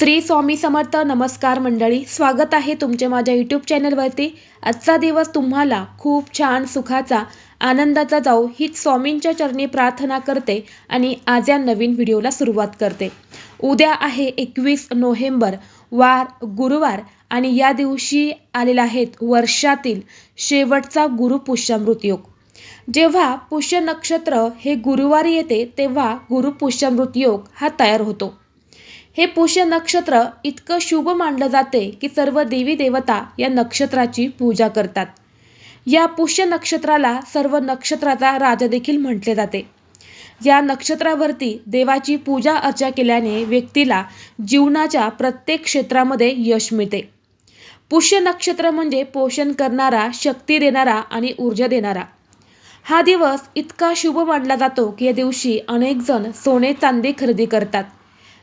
श्री स्वामी समर्थ नमस्कार मंडळी स्वागत आहे तुमचे माझ्या यूट्यूब चॅनलवरती. आजचा दिवस तुम्हाला खूप छान सुखाचा आनंदाचा जाऊ हीच स्वामींच्या चरणी प्रार्थना करते आणि आज या नवीन व्हिडिओला सुरुवात करते. उद्या आहे एकवीस नोव्हेंबर वार गुरुवार आणि या दिवशी आलेला आहेत वर्षातील शेवटचा गुरुपुष्यामृत योग जेव्हा पुष्य नक्षत्र हे गुरुवारी येते तेव्हा गुरुपुष्यामृत योग हा तयार होतो. हे पुष्य नक्षत्र इतकं शुभ मानलं जाते की सर्व देवी देवता या नक्षत्राची पूजा करतात. या पुष्य नक्षत्राला सर्व नक्षत्राचा राजा देखील म्हटले जाते. या नक्षत्रावरती देवाची पूजा अर्चा केल्याने व्यक्तीला जीवनाच्या प्रत्येक क्षेत्रामध्ये यश मिळते. पुष्य नक्षत्र म्हणजे पोषण करणारा शक्ती देणारा आणि ऊर्जा देणारा. हा दिवस इतका शुभ मानला जातो की या दिवशी अनेक जण सोने चांदी खरेदी करतात.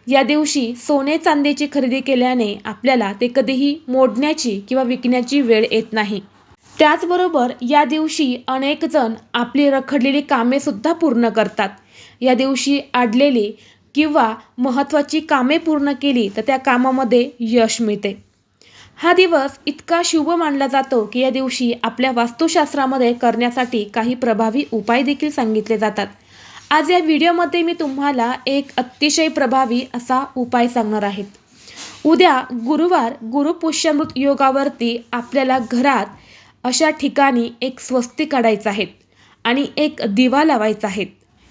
या दिवशी सोने चांदीची खरेदी केल्याने आपल्याला ते कधीही मोडण्याची किंवा विकण्याची वेळ येत नाही. त्याचबरोबर या दिवशी अनेक जण आपली रखडलेली कामे सुद्धा पूर्ण करतात. या दिवशी आडलेली किंवा महत्त्वाची कामे पूर्ण केली तर त्या कामामध्ये यश मिळते. हा दिवस इतका शुभ मानला जातो की या दिवशी आपल्या वास्तुशास्त्रामध्ये करण्यासाठी काही प्रभावी उपाय देखील सांगितले जातात. आज या व्हिडिओमध्ये मी तुम्हाला एक अतिशय प्रभावी असा उपाय सांगणार आहेत उद्या गुरुवार गुरुपुष्यमृत योगावरती आपल्याला घरात अशा ठिकाणी एक स्वस्तिक काढायचं आहे आणि एक दिवा लावायचा आहे.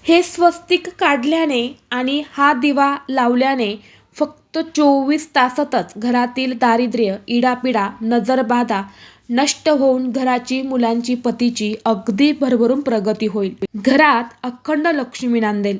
हे स्वस्तिक काढल्याने आणि हा दिवा लावल्याने फक्त चोवीस तासातच घरातील दारिद्र्य इडापिडा नजरबाधा नष्ट होऊन घराची मुलांची पतीची अगदी भरभरून प्रगती होईल. घरात अखंड लक्ष्मी नांदेल.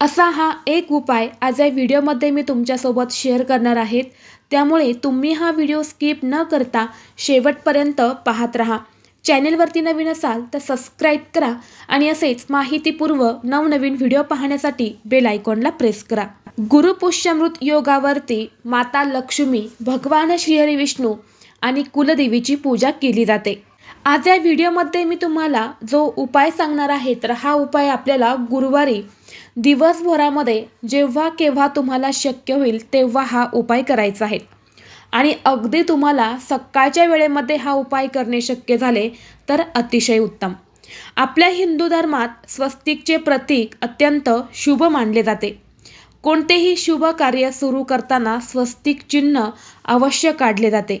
असा हा एक उपाय आज या व्हिडिओमध्ये मी तुमच्यासोबत शेअर करणार आहेत. त्यामुळे तुम्ही हा व्हिडिओ स्किप न करता शेवटपर्यंत पाहत राहा. चॅनेलवरती नवीन असाल तर सबस्क्राईब करा आणि असेच माहितीपूर्व नवनवीन व्हिडिओ पाहण्यासाठी बेल आयकॉनला प्रेस करा. गुरुपुष्यमृत योगावरती माता लक्ष्मी भगवान श्रीहरी विष्णू आणि कुलदेवीची पूजा केली जाते. आज या व्हिडिओमध्ये मी तुम्हाला जो उपाय सांगणार आहे तर हा उपाय आपल्याला गुरुवारी दिवसभरामध्ये जेव्हा केव्हा तुम्हाला शक्य होईल तेव्हा हा उपाय करायचा आहे. आणि अगदी तुम्हाला सकाळच्या वेळेमध्ये हा उपाय करणे शक्य झाले तर अतिशय उत्तम. आपल्या हिंदू धर्मात स्वस्तिकचे प्रतीक अत्यंत शुभ मानले जाते. कोणतेही शुभ कार्य सुरू करताना स्वस्तिक चिन्ह अवश्य काढले जाते.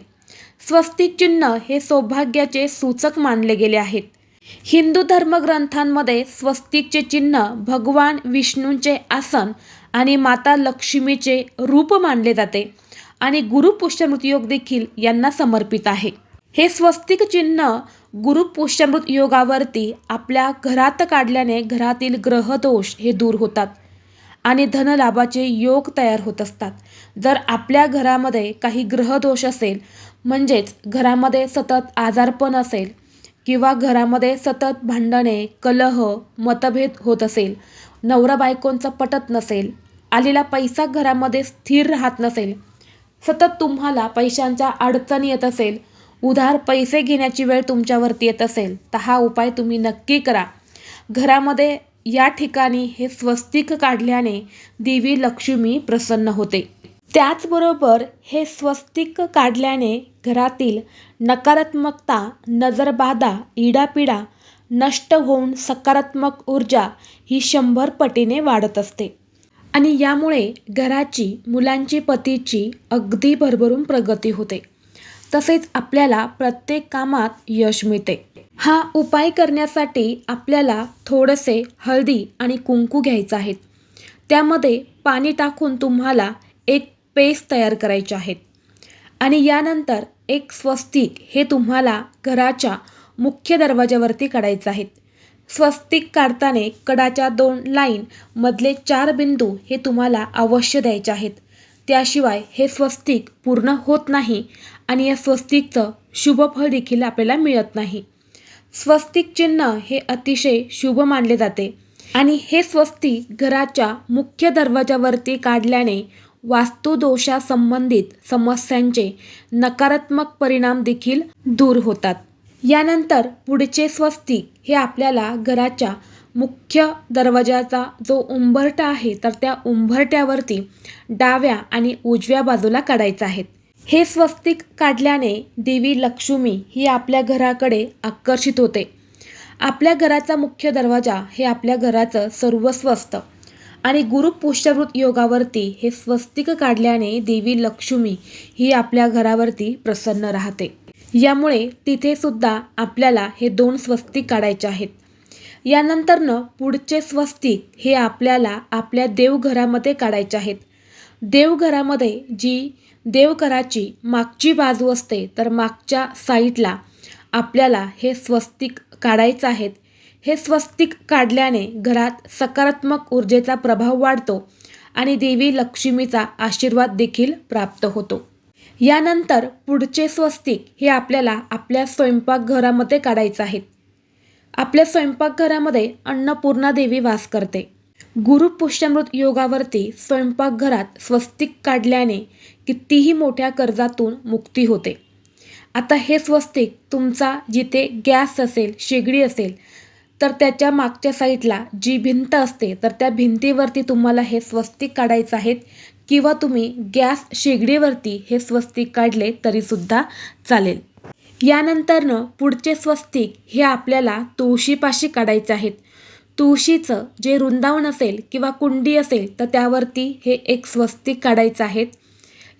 स्वस्तिक चिन्ह हे सौभाग्याचे सूचक मानले गेले आहेत. हिंदू धर्मग्रंथांमध्ये स्वस्तिकचे चिन्ह भगवान विष्णूंचे आसन आणि माता लक्ष्मीचे रूप मानले जाते आणि गुरुपुष्यमृत योग देखील यांना समर्पित आहे. हे स्वस्तिक चिन्ह गुरुपुष्यमृत योगावरती आपल्या घरात काढल्याने घरातील ग्रहदोष हे दूर होतात आणि धनलाभाचे योग तयार होत असतात. जर आपल्या घरामध्ये काही ग्रहदोष असेल म्हणजेच घरामध्ये सतत आजारपण असेल किंवा घरामध्ये सतत भांडणे कलह मतभेद होत असेल नवरा बायकोंचं पटत नसेल आलेला पैसा घरामध्ये स्थिर राहत नसेल सतत तुम्हाला पैशांच्या अडचणी येत असेल उधार पैसे घेण्याची वेळ तुमच्यावरती येत असेल तर हा उपाय तुम्ही नक्की करा. घरामध्ये या ठिकाणी हे स्वस्तिक काढल्याने देवी लक्ष्मी प्रसन्न होते. त्याचबरोबर हे स्वस्तिक काढल्याने घरातील नकारात्मकता नजरबाधा इडापिडा नष्ट होऊन सकारात्मक ऊर्जा ही शंभर पटीने वाढत असते. आणि यामुळे घराची मुलांची पतीची अगदी भरभरून प्रगती होते. तसेच आपल्याला प्रत्येक कामात यश मिळते. हा उपाय करण्यासाठी आपल्याला थोडेसे हळदी आणि कुंकू घ्यायचं आहेत. त्यामध्ये पाणी टाकून तुम्हाला एक पेस्ट तयार करायचे आहेत. आणि यानंतर एक स्वस्तिक हे तुम्हाला घराच्या मुख्य दरवाज्यावरती काढायचं आहे. स्वस्तिक काढताना कडाच्या दोन लाईन मधले चार बिंदू हे तुम्हाला अवश्य द्यायचे आहेत. त्याशिवाय हे स्वस्तिक पूर्ण होत नाही आणि या स्वस्तिकचं शुभफळ देखील आपल्याला मिळत नाही. स्वस्तिक चिन्ह हे अतिशय शुभ मानले जाते. आणि हे स्वस्तिक घराच्या मुख्य दरवाजावरती काढल्याने वास्तुदोषासंबंधित समस्यांचे नकारात्मक परिणाम देखील दूर होतात. यानंतर पुढचे स्वस्तिक हे आपल्याला घराच्या मुख्य दरवाजाचा जो उंबरठा आहे तर त्या उंबरट्यावरती डाव्या आणि उजव्या बाजूला काढायचं आहे. हे स्वस्तिक काढल्याने देवी लक्ष्मी ही आपल्या घराकडे आकर्षित होते. आपल्या घराचा मुख्य दरवाजा हे आपल्या घराचं सर्वस्व असतं आणि गुरु पुष्यवृत योगावरती हे स्वस्तिक काढल्याने देवी लक्ष्मी ही आपल्या घरावरती प्रसन्न राहते. यामुळे तिथे सुद्धा आपल्याला हे दोन स्वस्तिक काढायचे आहेत. यानंतरनं पुढचे स्वस्तिक हे आपल्याला आपल्या देवघरामध्ये काढायचे आहेत. देवघरामध्ये जी देवघराची मागची बाजू असते तर मागच्या साईडला आपल्याला हे स्वस्तिक काढायचं आहेत. हे स्वस्तिक काढल्याने घरात सकारात्मक ऊर्जेचा प्रभाव वाढतो आणि देवी लक्ष्मीचा आशीर्वाद देखील प्राप्त होतो. यानंतर पुढचे स्वस्तिक हे आपल्याला आपल्या स्वयंपाकघरामध्ये काढायचं आहे आपल्या स्वयंपाकघरामध्ये अन्नपूर्णा देवी वास करते. गुरुपुष्यमृत योगावरती स्वयंपाकघरात स्वस्तिक काढल्याने कितीही मोठ्या कर्जातून मुक्ती होते. आता हे स्वस्तिक तुमचा जिथे गॅस असेल शेगडी असेल तर त्याच्या मागच्या साईडला जी भिंत असते तर त्या भिंतीवरती तुम्हाला हे स्वस्तिक काढायचं आहेत. किंवा तुम्ही गॅस शेगडीवरती हे स्वस्तिक काढले तरीसुद्धा चालेल. यानंतरनं पुढचे स्वस्तिक हे आपल्याला तुळशीपाशी काढायचे आहेत. तुळशीचं जे वृंदावन असेल किंवा कुंडी असेल तर त्यावरती हे एक स्वस्तिक काढायचं आहेत.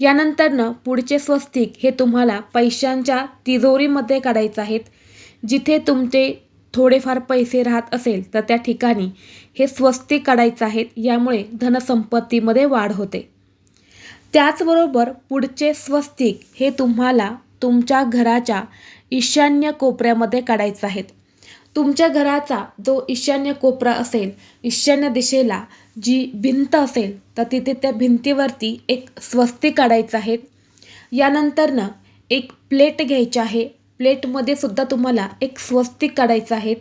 यानंतरनं पुढचे स्वस्तिक हे तुम्हाला पैशांच्या तिजोरीमध्ये काढायचं आहेत. जिथे तुमचे थोडेफार पैसे राहत असेल तर त्या ठिकाणी हे स्वस्ती काढायचं आहेत यामुळे धनसंपत्तीमध्ये वाढ होते. त्याचबरोबर पुढचे स्वस्तिक हे तुम्हाला तुमच्या घराच्या ईशान्य कोपऱ्यामध्ये काढायचं आहेत. तुमच्या घराचा जो ईशान्य कोपरा असेल ईशान्य दिशेला जी भिंत असेल तर तिथे त्या भिंतीवरती एक स्वस्ती काढायचं आहे यानंतरनं एक प्लेट घ्यायची आहे प्लेटमध्ये सुद्धा तुम्हाला एक स्वस्तिक काढायचं आहे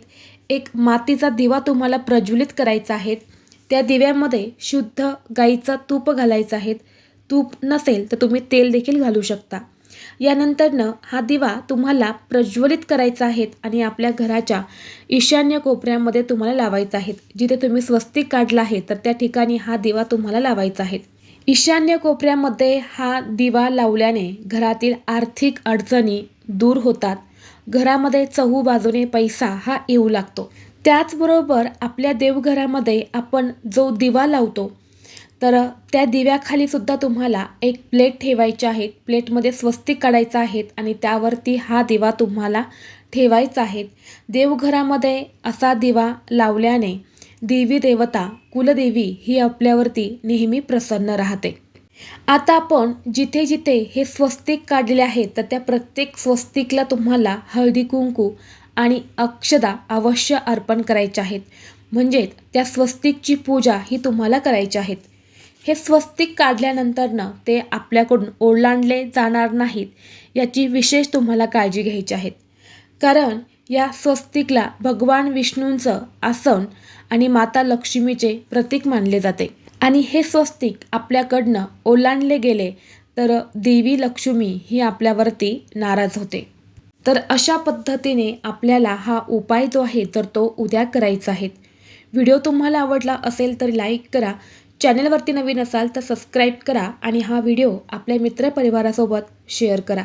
एक मातीचा दिवा तुम्हाला प्रज्वलित करायचा आहे त्या दिव्यामध्ये शुद्ध गाईचं तूप घालायचं आहे तूप नसेल तर तुम्ही तेल देखील घालू शकता. यानंतरनं हा दिवा तुम्हाला प्रज्वलित करायचा आहे आणि आपल्या घराच्या ईशान्य कोपऱ्यामध्ये तुम्हाला लावायचा आहे जिथे तुम्ही स्वस्तिक काढला आहे तर त्या ठिकाणी हा दिवा तुम्हाला लावायचा आहे ईशान्य कोपऱ्यामध्ये हा दिवा लावल्याने घरातील आर्थिक अडचणी दूर होतात. घरामध्ये चहू बाजूने पैसा हा येऊ लागतो. त्याचबरोबर आपल्या देवघरामध्ये आपण जो दिवा लावतो तर त्या दिव्याखाली सुद्धा तुम्हाला एक प्लेट ठेवायची आहे. प्लेटमध्ये स्वस्तिक काढायचं आहेत आणि त्यावरती हा दिवा तुम्हाला ठेवायचा आहे. देवघरामध्ये असा दिवा लावल्याने देवी देवता कुलदेवी ही आपल्यावरती नेहमी प्रसन्न राहते. आता आपण जिथे जिथे हे स्वस्तिक काढले आहेत तर त्या प्रत्येक स्वस्तिकला तुम्हाला हळदी कुंकू आणि अक्षदा अवश्य अर्पण करायचे आहेत. म्हणजेच त्या स्वस्तिकची पूजा ही तुम्हाला करायची आहेत. हे स्वस्तिक काढल्यानंतरनं ते आपल्याकडून ओलांडले जाणार नाहीत याची विशेष तुम्हाला काळजी घ्यायची आहेत कारण या स्वस्तिकला भगवान विष्णूंचं आसन आणि माता लक्ष्मीचे प्रतीक मानले जाते. आणि हे स्वस्तिक आपल्याकडनं ओलांडले गेले तर देवी लक्ष्मी ही आपल्यावरती नाराज होते. तर अशा पद्धतीने आपल्याला हा उपाय जो आहे तर तो उद्या करायचा आहे. व्हिडिओ तुम्हाला आवडला असेल तर लाईक करा. चॅनलवरती नवीन असाल तर सबस्क्राईब करा. आणि हा व्हिडिओ आपल्या मित्रपरिवारासोबत शेअर करा.